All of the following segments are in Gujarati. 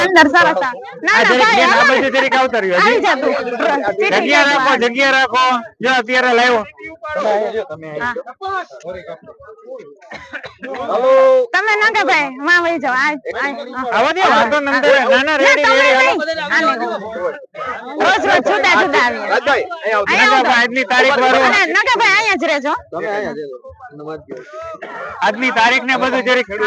ની અંદર સરસ ના ના ભાઈ આ બાજુ જરીક આવતા આવી હજી. જા તું. ચીઠી જગ્યા રાખો જગ્યા રાખો. જો અત્યારે લાવ્યો તમે ના કે ભાઈ માં વહી જાઓ. આ- આ- આવા દે વાંધો નહીં, ના ના રેડી. રોજ રોજ છૂટા છૂટા આવીએ આજની તારીખ વાળો અહીંયા જ રહેજો. આજની તારીખ ને બધું જરી ચલો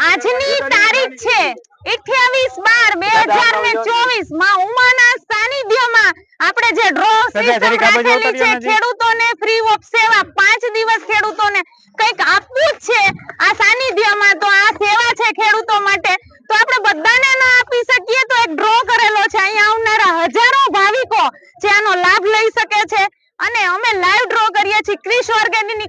આજની તારીખ છે 28 બાર બે હજાર ને ચોવીસમાં ઉમાના સાનિધ્યમાં આપણે જે ડ્રો સિસ્ટમ રાખેલી છે ખેડૂતોને ફ્રી ઓફ સેવા પાંચ દિવસ ખેડૂતોને કંઈક આપવું જ છે આ સાનિધ્યમાં. તો આ સેવા છે ખેડૂતો માટે. તો આપણે બધાને ના આપી શકીએ તો એક ડ્રો કરેલો છે અહીંયા આવનારા હજારો ભાવિકો જે આનો લાભ લઈ શકે છે અને અમે લાઈવ ડ્રો કરીએ છીએ ક્રિશ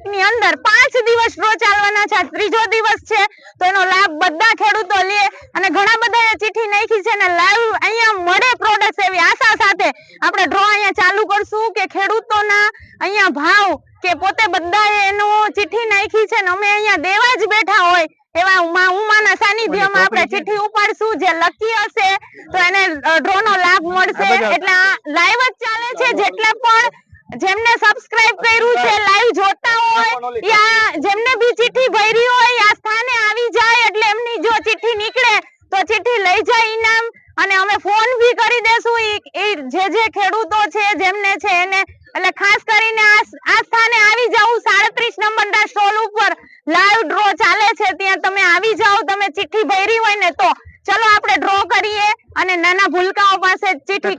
ની અંદર પાંચ દિવસ ડ્રો ચાલવાના છે ત્રીજો દિવસ છે તો એનો લાભ બધા ખેડૂતો લે અને ઘણા બધા ચિઠ્ઠી નાખી છે ને લાઈવ અહીંયા મળે પ્રોડક્ટ એવી આશા સાથે. આપણે ડ્રો અહીંયા ચાલુ કરશું કે ખેડૂતોના અહીંયા ભાવ કે પોતે બધાએ એનો ચિઠ્ઠી નાખી છે ને અમે અહીંયા દેવા જ બેઠા હોય એવા ઉમા ઉમાના સાનિધ્યમાં આપણે ચિઠ્ઠી ઉપાડશું જે લકી હશે તો એને ડ્રો નો લાભ મળશે. એટલે આ લાઈવ જ ચાલે છે જેટલા પણ જેમને સબસ્ક્રાઇબ કર્યું છે લાઈવ જોતા હોય યા જેમને બી ચિઠ્ઠી ભરી હોય આ સ્થાને આવી જાય એટલે એમની જો ચિઠ્ઠી નીકળે તો ચિઠ્ઠી લઈ જાય ઈનામ. અને અમે ફોન બી કરી દેશું ઈ જે જે ખેડૂતો છે જેમને છે એને એટલે ખાસ કરીને આ આ સ્થાને આવી જાવ સાડત્રીસ નંબરના સ્ટોલ ઉપર લાઈવ ડ્રો ચાલે છે ત્યાં તમે આવી જાઓ તમે ચિઠ્ઠી ભરી હોય ને તો ચલો આપણે ડ્રો કરીએ અને નાના ભૂલકાઓ પાસે ચિઠ્ઠી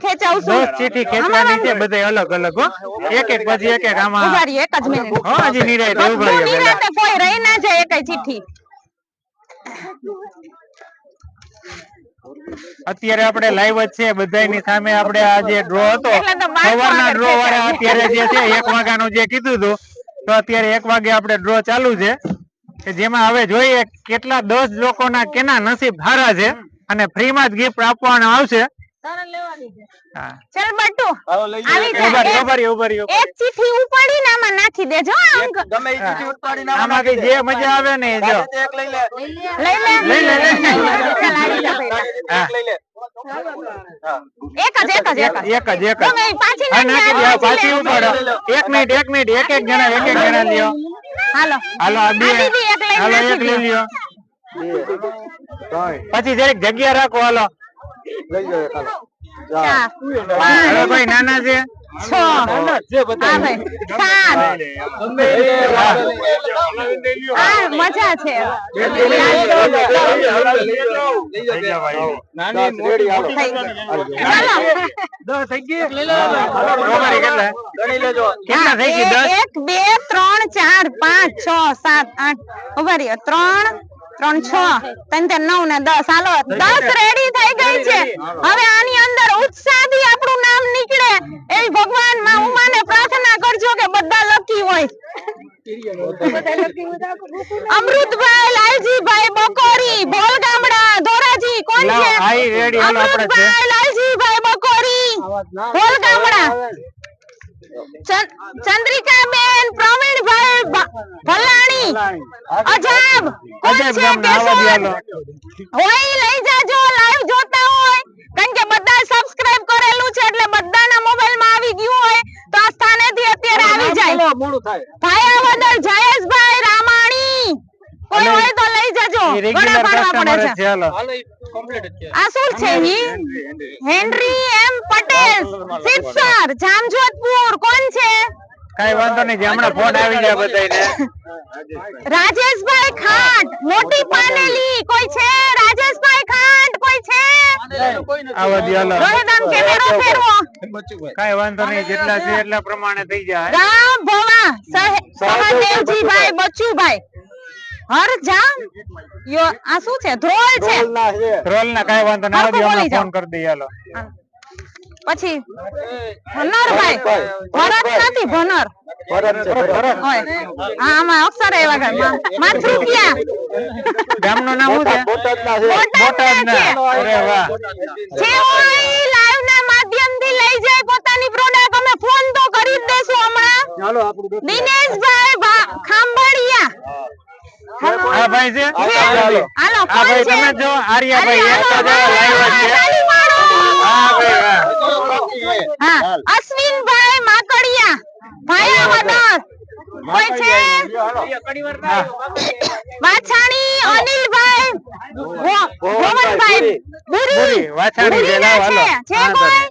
ખેંચવાની છે બધે અલગ અલગ હો. એક એક પછી એક એક આમાં ઉભારી એક જ મિનિટ હો હજી નિરાય ઊભા બધું રહીએ કોઈ રહી ના જાય એકય ચિઠ્ઠી. અત્યારે આપણે લાઈવ જ છે બધાની સામે આપણે આ જે ડ્રો હતો સવારના ડ્રો વાળા અત્યારે જે છે એક વાગ્યાનું જે કીધું હતું તો અત્યારે એક વાગે આપણે ડ્રો ચાલુ છે કે જેમાં હવે જોઈએ કેટલા દસ લોકોના કેના નસીબ હારા છે અને ફ્રીમાં જ ગિફ્ટ આપવાનું આવશે. ચાલ આવી જા. એક આમાં નાખી દેજો ગમે એ ચીઠી ઉપાડીને રહી. આમાં આમાંથી જે મજા આવે ને જો. એક લઈ લે. લઈ લે. લઈ લે, લઈ લે. ચાલ આવી જા ભઈલા. હા. એક લઈ લે. હા એક જ એક જ એક જ. એક જ એક જ. ગમે ઈ પાછી નાખી ઉપાડો. એક મિનિટ એક મિનિટ એક એક જણા એક એક જણા લ્યો. હાલો. હાલો આ બે. હાલો એક લઈ લ્યો. પછી જરીક જગ્યા રાખો હાલો. લઈ જાઓ ચાલો ચાર કોઈ નાના છે છ હા ભાઈ સાત આ મજા છે ચાલો દસ થઈ ગઈ ગણી લેજો કેટલા થઈ ગઈ દસ એક બે ત્રણ ચાર પાંચ છ સાત આઠ ઊભા રહ્યો ત્રણ ત્રણ છ. ત્રણ ત્રણ નવ ને દસ. હાલો દસ રેડી થઈ ગઈ છે. હવે આની અંદર ઉત્સાહથી આપણું નામ નીકળે. એવી ભગવાનમાં ઉમાને પ્રાર્થના કરજો કે બધા લકી હોય. અમૃતભાઈ લાલજીભાઈ બકોરી ભોલ ગામડા ધોરાજી કોણ છે. અમૃતભાઈ લાલજીભાઈ બકોરી ભોલ ગામડા ચંદ્રિકાબેન પ્રવીણભાઈ ભલાણી અજાબ કોણ નામ? હોય લઈ જાજો લાઈવ જોતા હોય. કારણ કે બધા સબસ્ક્રાઇબ કરેલું છે એટલે બધાના મોબાઈલમાં આવી ગયું હોય તો આ સ્થાનેથી અત્યારે આવી જાય. મોડું થાય. ભાયાવદર જયેશભાઈ રામાણી. કોઈ હોય તો લઈ જજો. ઘણા પાડવા પડે છે. હાલો. આ શું છે. હેનરી એમ પટેલ. સિત્સર જામજોધપુર કોણ છે? કઈ વાંધો નહીં હમણાં ફોન આવી જાય બધાને રાજેશભાઈ ખાંટ મોટી પાનેલી કોઈ છે? રાજેશભાઈ ખાંટ કોઈ છે? આવા દિયાલો રોહિત કેમેરો ફેરવો. કઈ વાંધો નહીં જેટલા છે એટલા પ્રમાણે થઈ જાય. રામ ભવા સહ- સહદેવજીભાઈ બચ્ચુભાઈ. હર જામ. યો આ શું છે? ધ્રોલ છે? ના છે. રોલ ના કઈ વાંધો ના આવજો બોલી ફોન કરી દઈએ હાલો. પછી? ભનરભાઈ ભરત નથી ભનર ભરત છે હા આમાં અક્ષર એવા ગયા માતૃક્યા ગામનું નામ શું છે? બોટાદના છે. બોટાદ ના અરે વાહ. લાઈવ ના માધ્યમથી લઈ જાય પોતાની પ્રોડક્ટ અમે ફોન તો કરી જ દેશું હમણાં. ચાલો આપણું દિનેશભાઈ ભા- ખાંભળિયા. આ ભાઈ. છે? હાલો. હાલો આ ભાઈ તમે જો આર્યાભાઈ એક જ લાઈવ છે. હા ભાઈ હા. અશ્વિનભાઈ માકડિયા ભાયા વદર કોઈ છે? વાછાણી અનિલભાઈ ગોવનભાઈ પુરી, પુરી વાછાણી છે, લાવો, છે કોઈ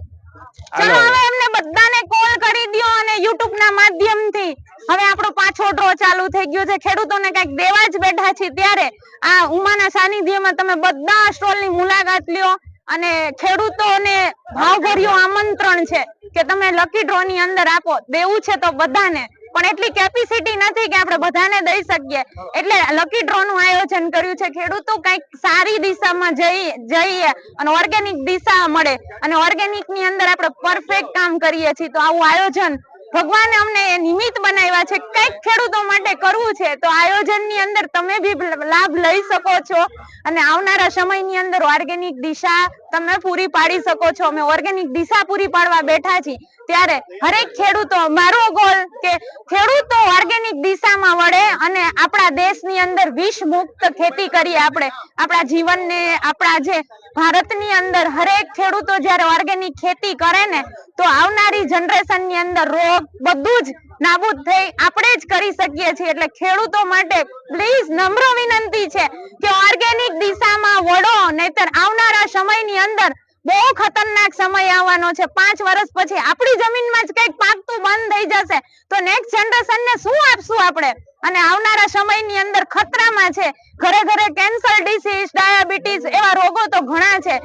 ચલો હવે એમને બધાને કોલ કરી દ્યો અને યુટ્યુબ ના માધ્યમથી. હવે આપણો પાછો ડ્રો ચાલુ થઈ ગયો છે. ખેડૂતોને કંઈક દેવા જ બેઠા છીએ ત્યારે આ ઉમાના સાનિધ્યમાં તમે બધા સ્ટોલની મુલાકાત લ્યો અને ખેડૂતોને ભાવભર્યું આમંત્રણ છે કે તમે લકી ડ્રો ની અંદર આપો. દેવું છે તો બધાને. પણ એટલી કેપેસિટી નથી કે આપણે બધાને દઈ શકીએ. એટલે લકી ડ્રો નું આયોજન કર્યું છે. ખેડૂતો કંઈક સારી દિશામાં જઈ, જઈએ અને ઓર્ગેનિક દિશા મળે. અને ઓર્ગેનિકની અંદર આપણે પરફેક્ટ કામ કરીએ છીએ. તો આવું આયોજન ભગવાને અમને એ નિમિત્ત બનાવ્યા છે, કંઈક ખેડૂતો માટે કરવું છે, તો આયોજનની અંદર તમે બી લાભ લઈ શકો છો અને આવનારા સમયની અંદર ઓર્ગેનિક દિશા તમે પૂરી પાડી શકો છો. અમે ઓર્ગેનિક દિશા પૂરી પાડવા બેઠા છીએ. ત્યારે હરેક ખેડૂતો, મારો ગોલ કે ખેડૂતો ઓર્ગેનિક દિશામાં વળે અને આપણા દેશની અંદર વિષ મુક્ત ખેતી કરીએ આપણે. આપણા જીવનને, આપણા જે ભારતની અંદર હરેક ખેડૂતો જ્યારે ઓર્ગેનિક ખેતી કરે ને, તો આવનારી જનરેશનની અંદર રોગ બધું જ નાબૂદ થઈ આપણે જ કરી શકીએ છીએ. એટલે ખેડૂતો માટે પ્લીઝ નમ્ર વિનંતી છે કે ઓર્ગેનિક દિશામાં વળો, નહીતર આવનારા સમયની અંદર બહુ ખતરનાક સમય આવવાનો છે. પાંચ વર્ષ પછી આપણી જમીનમાં જ કંઈક પાકતું બંધ થઈ જશે. તો નેક્સ્ટ જનરેશનને શું આપશું આપણે? અને આવનારા સમયની અંદર ખતરામાં છે. ઘરે ઘરે કેન્સર ડિસીઝ ડાયાબિટીસ એવા રોગો તો ઘણા છે.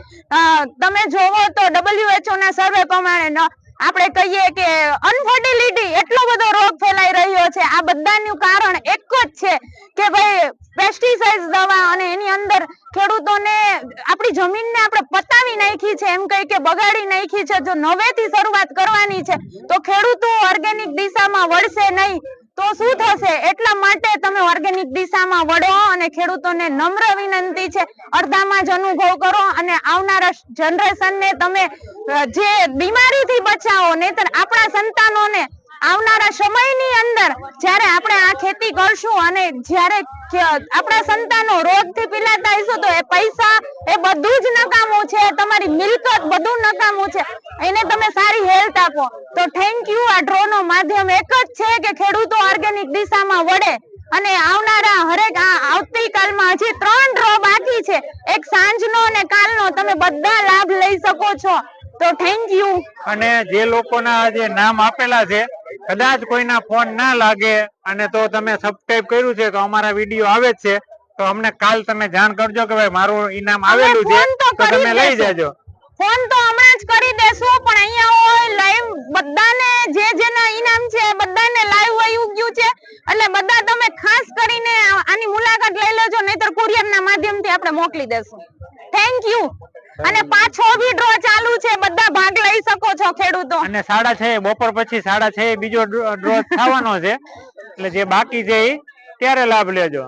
તમે જોવો તો ડબલ્યુએચઓ ના સર્વે પ્રમાણે આપણે કહીએ કે અનફર્ટિલિટી એટલો બધો રોગ ફેલાઈ રહ્યો છે. આ બધાનું કારણ એક જ છે કે ભાઈ પેસ્ટિસાઇડ દવા અને એની અંદર ખેડૂતોને આપણી જમીનને આપણે પતાવી નાખી છે, એમ કહી કે બગાડી નાખી છે, જો નવેથી શરૂઆત કરવાની છે, તો ખેડૂતો ઓર્ગેનિક દિશામાં વળશે નહીં. તો શું થશે? એટલા માટે તમે ઓર્ગેનિક દિશામાં વળો અને ખેડૂતોને નમ્ર વિનંતી છે, અડધામાં જ અનુભવ કરો અને આવનારા જનરેશનને તમે જે બીમારીથી બચાવો, નહીતર આપણા સંતાનોને આવનારા સમયની અંદર જ્યારે આપણે આ ખેતી કરશું અને જ્યારે આપણા સંતાનો રોગથી પીલાતા હશું તો એ પૈસા એ બધું જ નકામું છે, તમારી મિલકત બધું નકામું છે. એને તમે સારી હેલ્થ આપો. તો થેન્ક યુ આ ડ્રોનો માધ્યમ એક જ છે કે ખેડૂતો ઓર્ગેનિક દિશામાં વળે અને આવનારા હરેક આ આવતીકાલમાં હજી ત્રણ ડ્રો બાકી છે. એક સાંજનો અને કાલનો. તમે બધા લાભ લઈ શકો છો. તો થેન્ક યુ અને જે લોકોના જે નામ આપેલા છે કદાચ કોઈના ફોન ના લાગે અને તો તમે સબસ્ક્રાઇબ કર્યું છે તો અમારા વીડિયો આવે જ છે તો અમને કાલ તમે જાણ કરજો કે ભાઈ મારું ઇનામ આવેલું છે તો તમે લઈ જજો. ફોન તો હમણાં જ કરી દેશું પણ અહીંયા હોય લાઈવ બધાને જે જેના ઇનામ છે બધાને લાઈવ વયું ગયું છે. એટલે બધા તમે ખાસ કરીને આની મુલાકાત લઈ લેજો નહીતર કુરિયર ના માધ્યમથી આપણે મોકલી દેશું. થેન્ક યુ અને પાછો વિડ્રો ડ્રો ચાલુ છે. બધા ભાગ લઈ શકો છો ખેડૂતો. અને સાડા છ બપોર પછી સાડા છ બીજો ડ્રો થવાનો છે. એટલે જે બાકી છે એ ત્યારે લાભ લેજો.